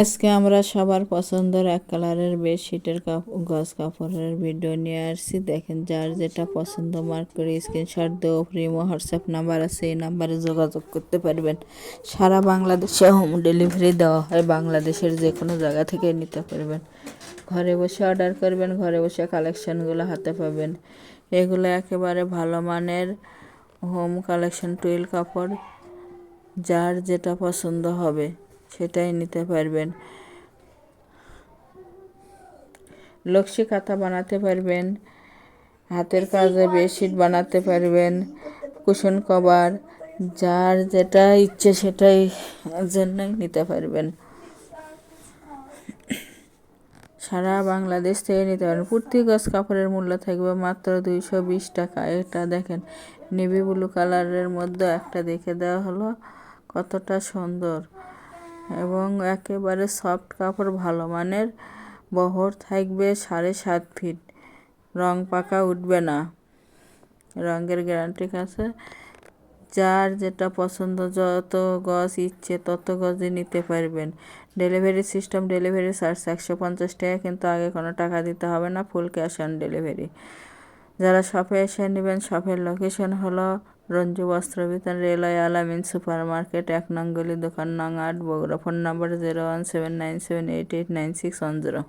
আজকে আমরা সবার পছন্দের এক কালারের বেডশিটের গজ কাপড়ের ভিডিও নিয়ে আসছি। দেখেন, যার যেটা পছন্দ মার্ক করে স্ক্রিনশট দেও প্রিমো হোয়াটসঅ্যাপ নাম্বার আছে, এই নাম্বারে যোগাযোগ করতে পারবেন। সারা বাংলাদেশে হোম ডেলিভারি দেওয়া হয়, বাংলাদেশের যে কোনো জায়গা থেকে নিতে পারবেন। ঘরে বসে অর্ডার করবেন, ঘরে বসে কালেকশানগুলো হাতে পাবেন। এগুলো একেবারে ভালো মানের হোম কালেকশন টুইল কাপড়, যার যেটা পছন্দ হবে। সেটাই নিতে পারবেন। লক্ষ্মী কাঁথা বানাতে পারবেন হাতের কাজে বেডশিট বানাতে পারবেন কুশন কভার যার যেটা ইচ্ছে সেটাই জন্যই নিতে পারবেন। সারা বাংলাদেশ থেকে নিতে পারেন প্রতি গজ কাপড়ের মূল্য থাকবে মাত্র দুইশো বিশ টাকা। এটা দেখেন নেভি ব্লু কালারের মধ্যে একটা দেখে দেওয়া হলো। কতটা সুন্দর। এবং একেবারে সফট কাপড় ভালো মানের। বহর থাকবে সাড়ে সাত ফিট। রং পাকা উঠবে না। রঙের গ্যারান্টি আছে যার যেটা পছন্দ, যত গজ ইচ্ছে, তত গজে নিতে পারবেন। ডেলিভারি সিস্টেম, ডেলিভারি চার্জ একশো পঞ্চাশ টাকা, কিন্তু আগে কোনো টাকা দিতে হবে না। Full cash on delivery. যারা শপে এসে নেবেন, শপের লোকেশন হলো রঞ্জু বস্ত্র বিতান রেলওয়ে আলামিন সুপার মার্কেট এক নং গলি দোকান, নং আট, Bogura. Phone number zero one seven nine seven eight eight nine six one zero.